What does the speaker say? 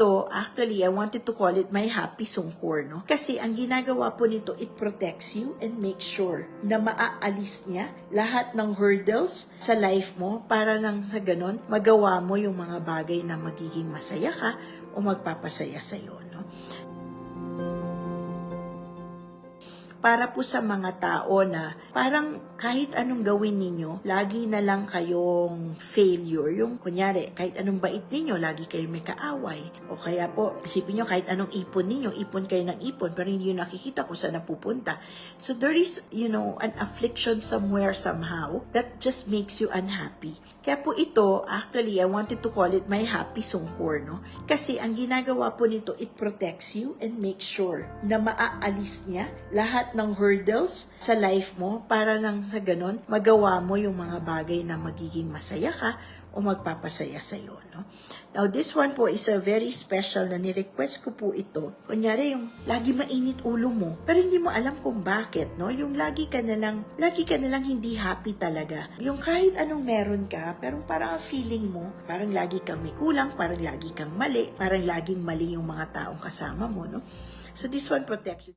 ito, actually, I wanted to call it my happy sungkor, no? Kasi ang ginagawa po nito, it protects you and makes sure na maaalis niya lahat ng hurdles sa life mo para lang sa ganun, magawa mo yung mga bagay na magiging masaya ka o magpapasaya sa'yo, no? Para po sa mga tao na parang kahit anong gawin ninyo, lagi na lang kayong failure. Yung kunyari, kahit anong bait ninyo, lagi kayo may kaaway. O kaya po, isipin nyo kahit anong ipon ninyo, ipon kayo ng ipon, pero hindi nyo nakikita kung saan napupunta. So there is, you know, an affliction somewhere somehow that just makes you unhappy. Kaya po ito, actually, I wanted to call it my happy sungkor, no? Kasi ang ginagawa po nito, it protects you and makes sure na maaalis niya lahat ng hurdles sa life mo para lang sa ganun, magawa mo yung mga bagay na magiging masaya ka o magpapasaya sa'yo, no? Now, this one po is a very special na ni-request ko po ito. Kunyari, yung lagi mainit ulo mo, pero hindi mo alam kung bakit, no? Yung lagi ka na lang, lagi ka na lang hindi happy talaga. Yung kahit anong meron ka, pero parang ang feeling mo, parang lagi kang may kulang, parang lagi kang mali, parang laging mali yung mga taong kasama mo, no? So, this one protects you.